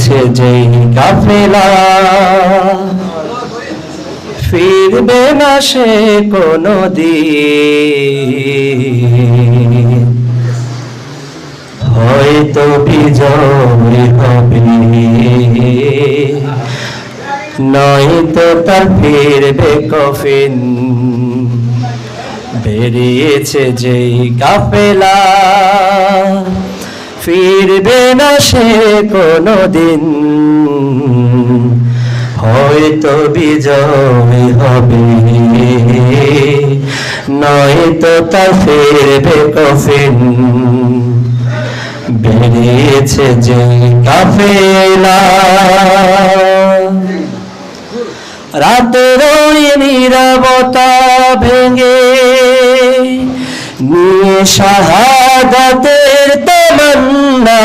বেরিয়েছে যেই কাফেলা। ফিরবে না সে কোনো দিন হয়তো বিজয় হবে। নয়তো তার ফিরবে কফিন। বেরিয়েছে যেই কাফেলা। ফিরবে না সে কোনো দিন হয়তো বিজয় হবে। নয়তো তার ফিরবে কফিন। বেরিয়েছে যে কাফেলা। রাতের নীরবতা ভেঙে নিয়ে শাহাদাতের তমন্না।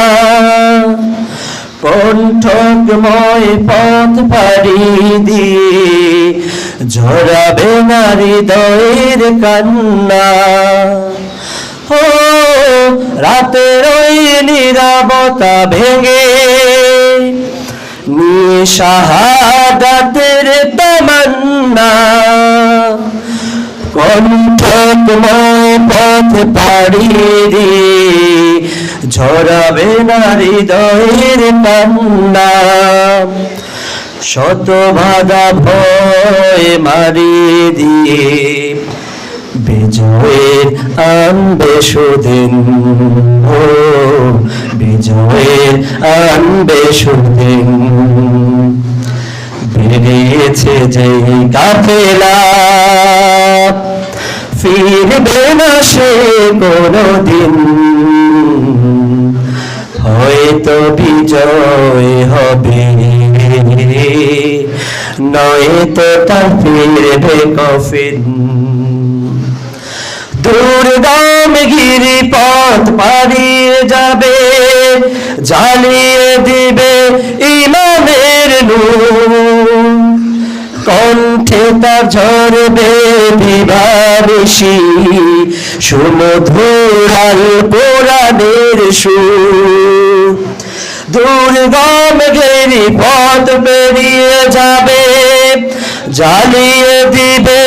কণ্ঠময় পথ পাড়ি দিয়ে ঝরাবে না হৃদয়ের কান্না। ও রাতের ওই নিরাপতা ভেঙে নিয়ে শাহাদাতের তমন্না। কণ্ঠময় পথ পাড়ি দিয়ে ঝরাবে না হৃদয়ের কান্না শত বাধা ভয় মারি দিয়ে বিজয়ের আনবে সুদিন ও বিজয়ের আনবে সুদিন। বেরিয়েছে যে কাফেলা। ফিরবে না সে কোনো দিন হয়তো বিজয় হবে। নয়তো তার ফিরবে কফিন। দুর্গম গিরি পথ পাড়িয়ে যাবে জ্বালিয়ে কণ্ঠে তার ঝরবে বিবারিসি সুমধুরাল কোরআনের সুর। দুর্গম গেরি পথ পেরিয়ে যাবে, জ্বালিয়ে দিবে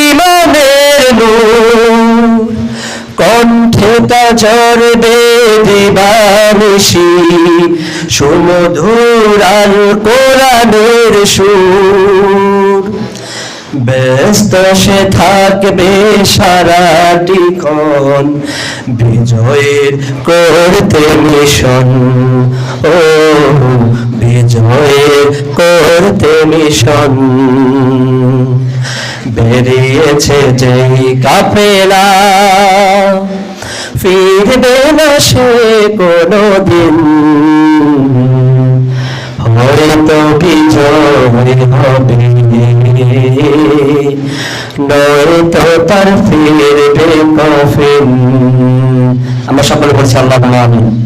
ইমানের নূর। কণ্ঠে তা ঝরবে দিবানিসি সুমধুর আল কোরআনের সুর। ব্যস্ত সে থাকবে সারাটি ক্ষণ। বিজয়ের করতে মিশন। ও, বিজয়ের করতে মিশন। বেরিয়েছে যেই কাফেলা। ফিরবে না সে কোনো দিন হয়তো বিজয় হবে। নয়তো তার ফিরবে কফিন। আমরা সকলে বলছি আল্লাহ আমিন।